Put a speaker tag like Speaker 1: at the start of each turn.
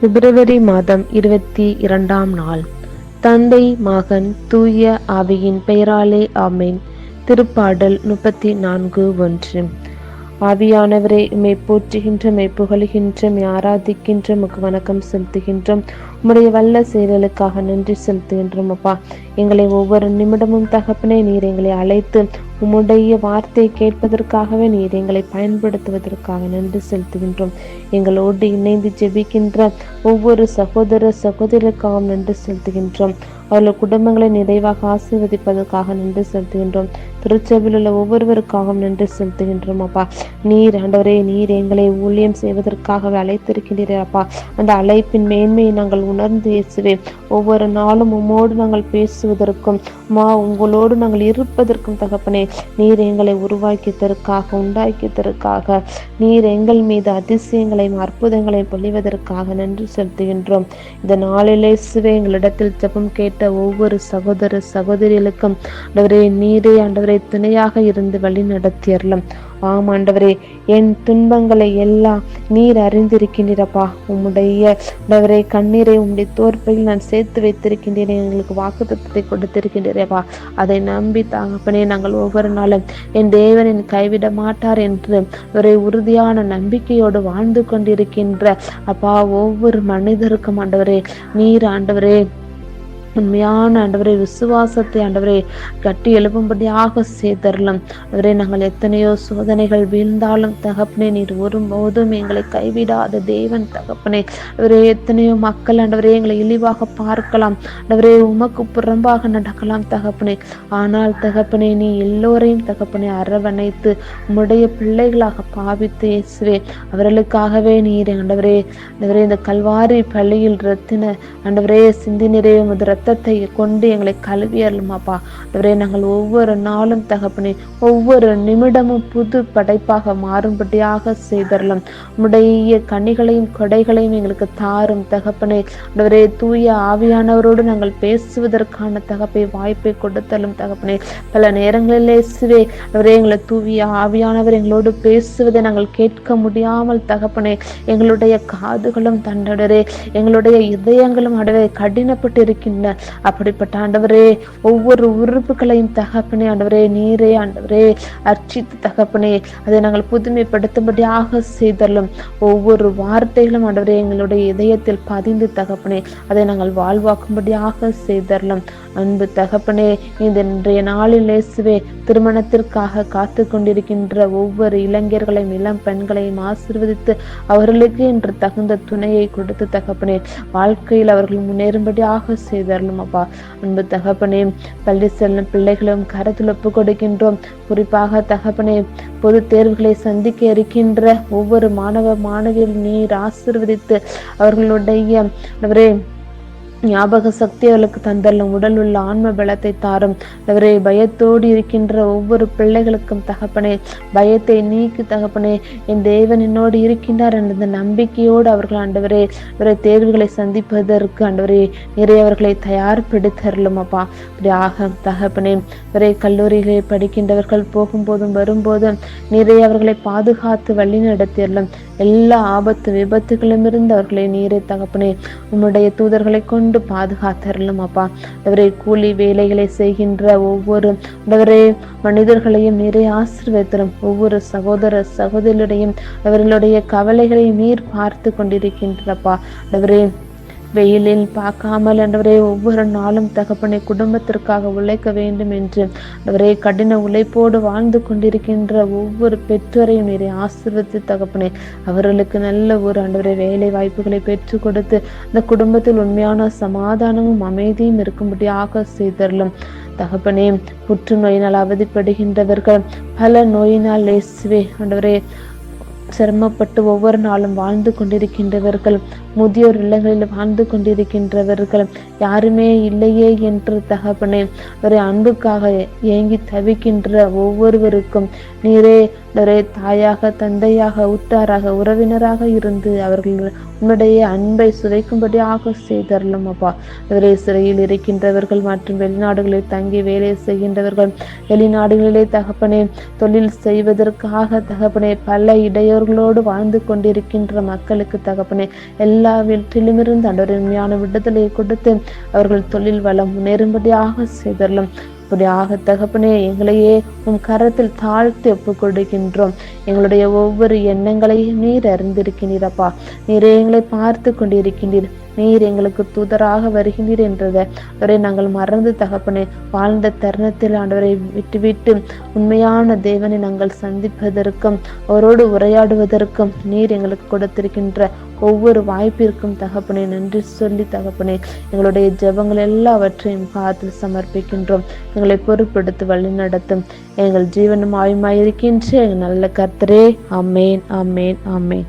Speaker 1: பிப்ரவரி மாதம் இருபத்தி இரண்டாம் நாள். தந்தை மகன் தூய ஆவியின் பெயராலே ஆமேன். திருப்பாடல் முப்பத்தி நான்கு ஒன்று. ஆவியானவரே மெய் போற்றுகின்ற மெய் புகழுகின்ற மெய் ஆராதிக்கின்ற முக்கு வணக்கம் செலுத்துகின்றோம். உம்முடைய வல்ல செயல்களுக்காக நன்றி செலுத்துகின்றோம் அப்பா. எங்களை ஒவ்வொரு நிமிடமும் தகப்பனே நீர் எங்களை அழைத்து உம்முடைய வார்த்தையை கேட்பதற்காகவே நீர் எங்களை பயன்படுத்துவதற்காக நன்றி செலுத்துகின்றோம். எங்களோடு இணைந்து ஜெபிக்கின்ற ஒவ்வொரு சகோதர சகோதரருக்காகவும் நன்றி செலுத்துகின்றோம். அவர்கள் குடும்பங்களை நிறைவாக ஆசீர்வதிப்பதற்காக நன்றி செலுத்துகின்றோம். திருச்சபையில் உள்ள ஒவ்வொருவருக்காகவும் நன்றி செலுத்துகின்றோம் அப்பா. நீர் ஆண்டவரே நீர் எங்களை ஊழியம் செய்வதற்காகவே அழைத்திருக்கின்றீர் அப்பா. அந்த அழைப்பின் மேன்மையை நாங்கள் உணர்ந்து இயேசுவே ஒவ்வொரு நாளும் உம்மோடு நாங்கள் பேசுவதற்கும் மா உங்களோடு நாங்கள் இருப்பதற்கும் தகப்பனே நீர் எங்களை உருவாக்கியதற்காக உண்டாக்கியதற்காக நீர் எங்கள் மீது அதிசயங்களையும் அற்புதங்களையும் பொழிவதற்காக நன்றி செலுத்துகின்றோம். இந்த நாளிலே இயேசுவே எங்களிடத்தில் ஜபம் கேட்ட ஒவ்வொரு சகோதர சகோதரிகளுக்கும் ஆண்டவரே நீரே ஆண்டவரை துணையாக இருந்து வழி நடத்தியறலாம் ஆம் ஆண்டவரே என் துன்பங்களை எல்லாம் நீர் அறிந்திருக்கின்றீரப்பா. உம்முடைய ஆண்டவரே கண்ணீரை உம்முடைய தோற்பையில் நான் சேர்த்து வைத்திருக்கின்றேன். எங்களுக்கு வாக்குத்தத்தை கொடுத்திருக்கின்றேப்பா அதை நம்பி தாங்கப்பனே நாங்கள் ஒவ்வொரு நாளும் என் தேவனின் கைவிட மாட்டார் என்று ஒரு உறுதியான நம்பிக்கையோடு வாழ்ந்து கொண்டிருக்கின்ற அப்பா ஒவ்வொரு மனிதருக்கும் ஆண்டவரே நீர் ஆண்டவரே உண்மையான ஆண்டவரே விசுவாசத்தை ஆண்டவரே கட்டி எழுப்பும்படியாக செய்தரலாம். அவரே நாங்கள் எத்தனையோ சோதனைகள் வீழ்ந்தாலும் தகப்பனே நீர் ஒருபோதும் எங்களை கைவிடாத தேவன் தகப்பனே. அவரே எத்தனையோ மக்கள் ஆண்டவரே எங்களை இழிவாக பார்க்கலாம். ஆண்டவரே உமக்கு புறம்பாக நடக்கலாம் தகப்பனே. ஆனால் தகப்பனே நீ எல்லோரையும் தகப்பனே அரவணைத்து உம்முடைய பிள்ளைகளாக பாவித்து இயேசுவே. அவர்களுக்காகவே நீர் ஆண்டவரே ஆண்டவரே இந்த கல்வாரி பள்ளியில் ரத்தின ஆண்டவரே சிந்தினரே உமது ரத்தத்தை கொண்டு எங்களை கழுவி அருளுமாப்பா. ஆண்டவரே நாங்கள் ஒவ்வொரு நாளும் தகப்பனே ஒவ்வொரு நிமிடமும் புது படைப்பாக மாறும்படியாக செய்தரலாம் உடைய கனிகளையும் கொடைகளையும் எங்களுக்கு தாரும் தகப்பனே. ஆண்டவரே தூய ஆவியானவரோடு நாங்கள் பேசுவதற்கான தகப்பை வாய்ப்பை கொடுத்தலும் தகப்பனே. பல நேரங்களிலே சிவே அவரே எங்களை தூவிய ஆவியானவர் எங்களோடு பேசுவதை நாங்கள் கேட்க முடியாமல் தகப்பனே. எங்களுடைய காதுகளும் தண்டடரே எங்களுடைய இதயங்களும் அடவே கடினப்பட்டு இருக்கின்றன அப்படிப்பட்ட ஆண்டவரே ஒவ்வொரு உறுப்புகளையும் தகப்பனே ஆண்டவரே நீரே ஆண்டவரே அர்ச்சித்து தகப்பனே அதை நாங்கள் புதுமைப்படுத்தும்படியாக செய்தலும் ஒவ்வொரு வார்த்தைகளும் ஆண்டவரே எங்களுடைய இதயத்தில் பதிந்து தகப்பனே அதை நாங்கள் வாழ்வாக்கும்படியாக செய்தரலாம் அன்பு தகப்பனே இந்த இன்றைய நாளில் இயேசுவே திருமணத்திற்காக காத்து கொண்டிருக்கின்ற ஒவ்வொரு இளைஞர்களையும் இளம் பெண்களையும் ஆசிர்வதித்து அவர்களுக்கு என்று தகுந்த துணையை கொடுத்து தகப்பனே வாழ்க்கையில் அவர்கள் முன்னேறும்படியாக தரணும் அப்பா அன்பு தகப்பனே பள்ளி செல்லும் பிள்ளைகளும் கரத்தில் ஒப்பு கொடுக்கின்றோம். குறிப்பாக தகப்பனே பொது தேர்வுகளை சந்திக்க இருக்கின்ற ஒவ்வொரு மாணவ மாணவியில் நீர் ஆசிர்வதித்து அவர்களுடைய அவரே ஞாபக சக்தி அவளுக்கு தந்தள்ளும் உடல் உள்ள ஆன்ம பலத்தை தாரும். அவரே பயத்தோடு இருக்கின்ற ஒவ்வொரு பிள்ளைகளுக்கும் தகப்பனே பயத்தை நீக்கி தகப்பனே என் தேவன் என்னோடு இருக்கின்றார் என்ற நம்பிக்கையோடு அவர்கள் ஆண்டவரே அவரை தேர்வுகளை சந்திப்பதற்கு ஆண்டவரே நிறைய அவர்களை தயார்படுத்தரலும் அப்பா. ஆக தகப்பனே அவரை கல்லூரிகளை படிக்கின்றவர்கள் போகும்போதும் வரும்போதும் நிறைய அவர்களை பாதுகாத்து வழி நடத்திடலாம் எல்லா ஆபத்து விபத்துகளும் இருந்து அவர்களை நீரை தகப்பனே உம்முடைய தூதர்களை கொண்டு பாதுகாத்தரலும் அப்பா. அவரை கூலி வேலைகளை செய்கின்ற ஒவ்வொரு அவரே மனிதர்களையும் நிறைய ஆசிர்வதித்தரும். ஒவ்வொரு சகோதர சகோதரியுடையும் அவர்களுடைய கவலைகளையும் நீர் பார்த்து கொண்டிருக்கின்றப்பா. அவரே வெயிலில் பார்க்காமல் என்றவரே ஒவ்வொரு நாளும் தகப்பனை குடும்பத்திற்காக உழைக்க வேண்டும் என்று அவரே கடின உழைப்போடு வாழ்ந்து கொண்டிருக்கின்ற ஒவ்வொரு பெற்றோரையும் நீரை ஆசிர்வதித்து தகப்பனே அவர்களுக்கு நல்ல ஒரு ஆண்டவரை வேலை வாய்ப்புகளை பெற்றுக் கொடுத்து அந்த குடும்பத்தில் உண்மையான சமாதானமும் அமைதியும் இருக்கும்படியாக செய்தரலும். தகப்பனே புற்றுநோயினால் அவதிப்படுகின்றவர்கள் பல நோயினால் லேசுவே. ஆண்டவரே சிரமப்பட்டு ஒவ்வொரு நாளும் வாழ்ந்து கொண்டிருக்கின்றவர்கள் முதியோர் இல்லங்களில் வாழ்ந்து கொண்டிருக்கின்றவர்கள் யாருமே இல்லையே என்று தகப்பனே ஒரே அன்புக்காக ஏங்கி தவிக்கின்ற ஒவ்வொருவருக்கும் நீரே ஒரே தாயாக தந்தையாக உற்றாராக உறவினராக இருந்து அவர்கள் உன்னுடைய அன்பை சுதைக்கும்படியாக செய்தரலும் அப்பா. ஒரே சிறையில் இருக்கின்றவர்கள் மற்றும் வெளிநாடுகளில் தங்கி வேலை செய்கின்றவர்கள் வெளிநாடுகளிலே தகப்பனே தொழில் செய்வதற்காக தகப்பனே பல இடையோர்களோடு வாழ்ந்து கொண்டிருக்கின்ற மக்களுக்கு தகப்பனே எல்லாவற்றிலுமிருந்து ஆண்டவரே விடுதலை கொடுத்து அவர்கள் தொழில் வளம் முன்னேறும்படியாக செய்தரலும். அப்படியாக தகப்பனே எங்களையே உம் கரத்தில் தாழ்த்து ஒப்பு கொடுக்கின்றோம் எங்களுடைய ஒவ்வொரு எண்ணங்களையும் நீர் அறிந்திருக்கின்றீரப்பா நீரே எங்களை பார்த்து கொண்டிருக்கின்றீர் நீர் எங்களுக்கு தூதராக வருகின்றீர் என்றதை. அவரை நாங்கள் மறந்து தகப்பனே வாழ்ந்த தருணத்தில் ஆண்டவரை விட்டுவிட்டு உண்மையான தேவனை நாங்கள் சந்திப்பதற்கும் அவரோடு உரையாடுவதற்கும் நீர் எங்களுக்கு கொடுத்திருக்கின்ற ஒவ்வொரு வாய்ப்பிற்கும் தகப்பனே நன்றி சொல்லி தகப்பனே எங்களுடைய ஜெபங்கள் எல்லாவற்றையும் பார்த்து சமர்ப்பிக்கின்றோம். எங்களை பொறுப்படுத்தி வழி நடத்தும். எங்கள் ஜீவனும் ஆயுமாயிருக்கின்ற எங்கள் நல்ல கர்த்தரே. அமேன் அமேன் அமேன்